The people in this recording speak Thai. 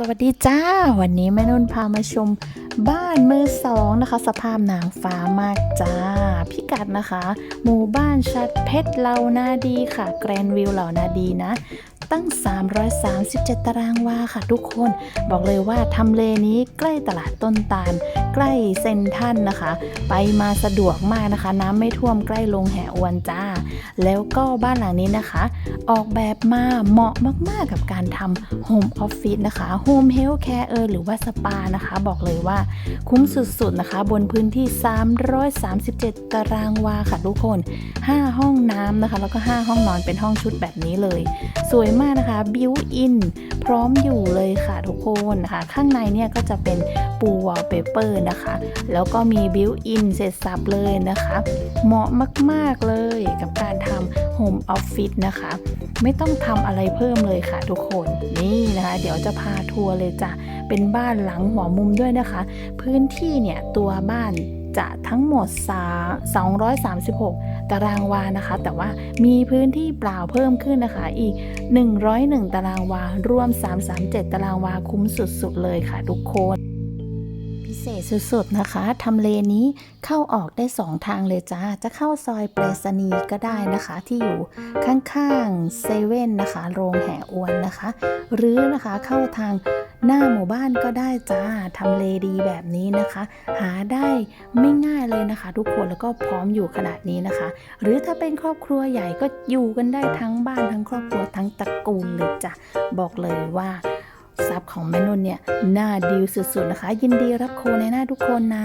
สวัสดีจ้า วันนี้แม่นุ่นพามาชมบ้านมือสองนะคะ สภาพนางฟ้ามากจ้า พิกัดนะคะ หมู่บ้านชัดเพชรเหล่านาดีค่ะ แกรนวิวเหล่านาดีนะ ตั้ง 337 ตารางวาค่ะทุกคน บอกเลยว่าทำเลนี้ใกล้ตลาดต้นตาล ใกล้เซนทันนะคะ ไปมาสะดวกมากนะคะ น้ำไม่ท่วมใกล้ลงแห่อวนจ้า แล้วก็บ้านหลังนี้นะคะ ออกแบบมาเหมาะมาก ๆ กับการทำโฮมออฟฟิศนะคะโฮมเฮลท์แคร์เออหรือว่าสปานะคะ บอกเลยว่าคุ้มสุด ๆ นะคะ บนพื้นที่ 337 ตารางวาค่ะทุกคน 5 ห้องน้ำนะคะ แล้วก็ 5 ห้องนอนเป็นห้องชุดแบบนี้เลย สวยมากนะคะบิวอินพร้อมอยู่เลยค่ะทุกคนนะคะข้างในเนี่ยก็จะเป็นปูวอลเปเปอร์นะคะ แล้วก็มีบิวอินเสร็จสับเลยนะคะ เหมาะมากๆเลยกับการทำโฮมออฟฟิศนะคะ ไม่ต้องทำอะไรเพิ่มเลยค่ะทุกคนนี่นะคะ เดี๋ยวจะพาทัวร์เลยจ้ะเป็นบ้านหลังหัวมุมด้วยนะคะ พื้นที่เนี่ยตัวบ้าน จะทั้งหมด 236 ตารางวานะคะ แต่ว่ามีพื้นที่เปล่าเพิ่มขึ้นนะคะ อีก 101 ตารางวา รวม 337 ตารางวาคุ้มสุดๆเลยค่ะทุกคน พิเศษสุดๆนะคะทำเลนี้เข้าออกได้ 2 ทางเลยจ้า จะเข้าซอยเปรษณียก็ได้นะคะ ที่อยู่ข้างๆเซเว่นนะคะ โรงแห่อวนนะคะ หรือนะคะเข้าทางหน้าหมู่บ้านก็ได้จ้าทำเลดีแบบนี้นะคะ หาได้ไม่ง่ายเลยนะคะ ทุกคนแล้วก็พร้อมอยู่ขนาดนี้นะคะ หรือถ้าเป็นครอบครัวใหญ่ก็อยู่กันได้ทั้งบ้านทั้งครอบครัวทั้งตระกูลเลยจ้ะบอกเลยว่า ทรัพย์ของแม่นุ่นเนี่ยน่าดีลสุดๆนะคะ ยินดีรับโคในหน้าทุกคนนะ